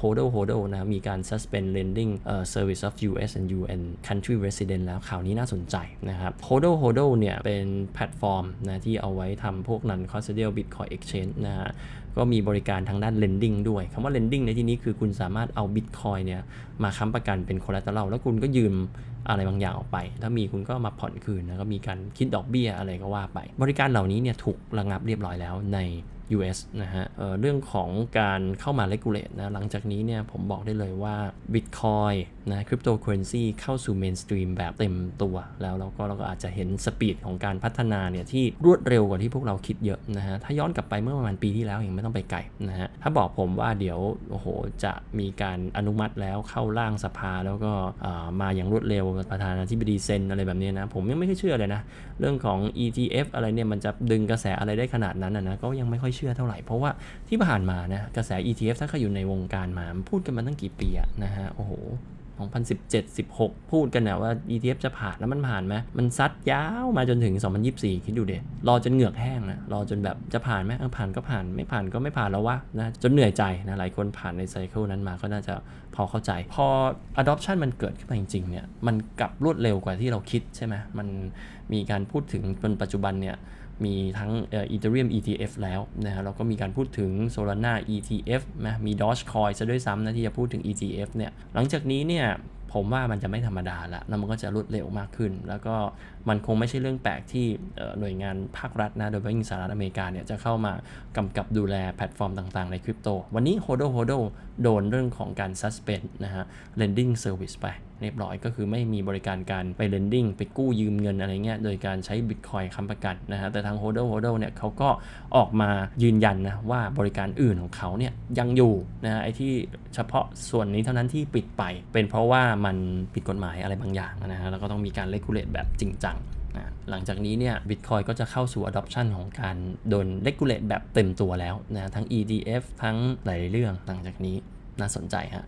HODL HODL นะมีการ suspend lending เอ่อ service of US and UN country resident แล้วข่าวนี้น่าสนใจนะครับ HODL HODL เนี่ยเป็นแพลตฟอร์มนะที่เอาไว้ทำพวกนั้น custodial bitcoin exchange นะฮะก็มีบริการทางด้าน lending ด้วยคำว่า lending ในที่นี้คือคุณสามารถเอา bitcoin เนี่ยมาค้ำประกันเป็น collateral แล้วคุณก็ยืมอะไรบางอย่างออกไป ถ้ามีคุณก็มาผ่อนคืนแล้วก็มีการคิดดอกเบี้ยอะไรก็ว่าไป บริการเหล่านี้เนี่ยถูกระงับเรียบร้อยแล้วใน US นะฮะเเรื่องของการเข้ามา regulate นะหลังจากนี้เนี่ยผมบอกได้เลยว่า Bitcoin นะ cryptocurrency เข้าสู่ mainstream แบบเต็มตัว แล้วเราก็เราก็อาจจะเห็นสปีดของการพัฒนาเนี่ยที่รวดเร็วกว่าที่พวกเราคิดเยอะนะฮะถ้าย้อนกลับไปเมื่อประมาณปีที่แล้วเองไม่ต้องไปไกลนะฮะถ้าบอกผมว่าเดี๋ยวโอ้โหจะมีการอนุมัติแล้วเข้าร่างสภาแล้วก็มาอย่างรวดเร็วประธานาธิบดีเซ็นอะไรแบบนี้นะผมยังไม่ค่อยเชื่อเลยนะเรื่องของ ETF อะไรเนี่ยมันจะดึงกระแสอะไรได้ขนาดนั้นนะก็ยังไม่ค่อยเชื่อเท่าไหร่เพราะว่าที่ผ่านมานะกระแส ETF ถ้าใครอยู่ในวงการมาพูดกันมาตั้งกี่ปีอะนะฮะโอ้โห 2017 16 พูดกันนะว่า ETF จะผ่านแล้วมันผ่านไหมมันซัดยาวมาจนถึง 2024 คิดดูเด็รอจนเหงือกแห้งนะรอจนแบบจะผ่านไหมเออผ่านก็ผ่านไม่ผ่านก็ไม่ผ่านแล้ววะนะจนเหนื่อยใจนะหลายคนผ่านในไซเคิลนั้นมาก็น่าจะพอเข้าใจ พอ adoption มันเกิดขึ้นมาจริงๆเนี่ยมันกลับรวดเร็วกว่าที่เราคิดใช่ไหมมันมีการพูดถึงจนปัจจุบันเนี่ย มีทั้งเอ่อ Ethereum ETF แล้วนะฮะเราก็มีการพูดถึง Solana ETF นะมี Dogecoin ซะด้วยซ้ำนะที่จะพูดถึง ETF เนี่ยหลังจากนี้เนี่ย ผมว่ามันจะไม่ธรรมดาละแล้วมันก็จะรวดเร็วมากขึ้น แล้วก็มันคงไม่ใช่เรื่องแปลกที่หน่วยงานภาครัฐนะโดยเฉพาะยิ่งสหรัฐอเมริกาเนี่ยจะเข้ามากำกับดูแลแพลตฟอร์มต่างๆในคริปโต วันนี้ HODL HODL โดนเรื่องของการ suspend นะฮะ lending service ไปเรียบร้อยก็คือไม่มีบริการการไป lending ไปกู้ยืมเงินอะไรเงี้ยโดยการใช้ Bitcoin ค้ำประกันนะฮะแต่ทาง HODL HODL เนี่ยเขาก็ออกมายืนยันนะว่าบริการอื่นของเขาเนี่ยยังอยู่นะฮะไอ้ที่เฉพาะส่วนนี้เท่านั้นที่ปิดไปเป็นเพราะว่ามันผิดกฎหมายอะไรบางอย่างนะฮะแล้วก็ต้องมีการเลกูเลตแบบจริงจังนะหลังจากนี้เนี่ยบิตคอยก็จะเข้าสู่ adoption ของการโดนเลกูเลตแบบเต็มตัวแล้วนะทั้ง EDF ทั้งหลายเรื่องหลังจากนี้น่าสนใจฮะ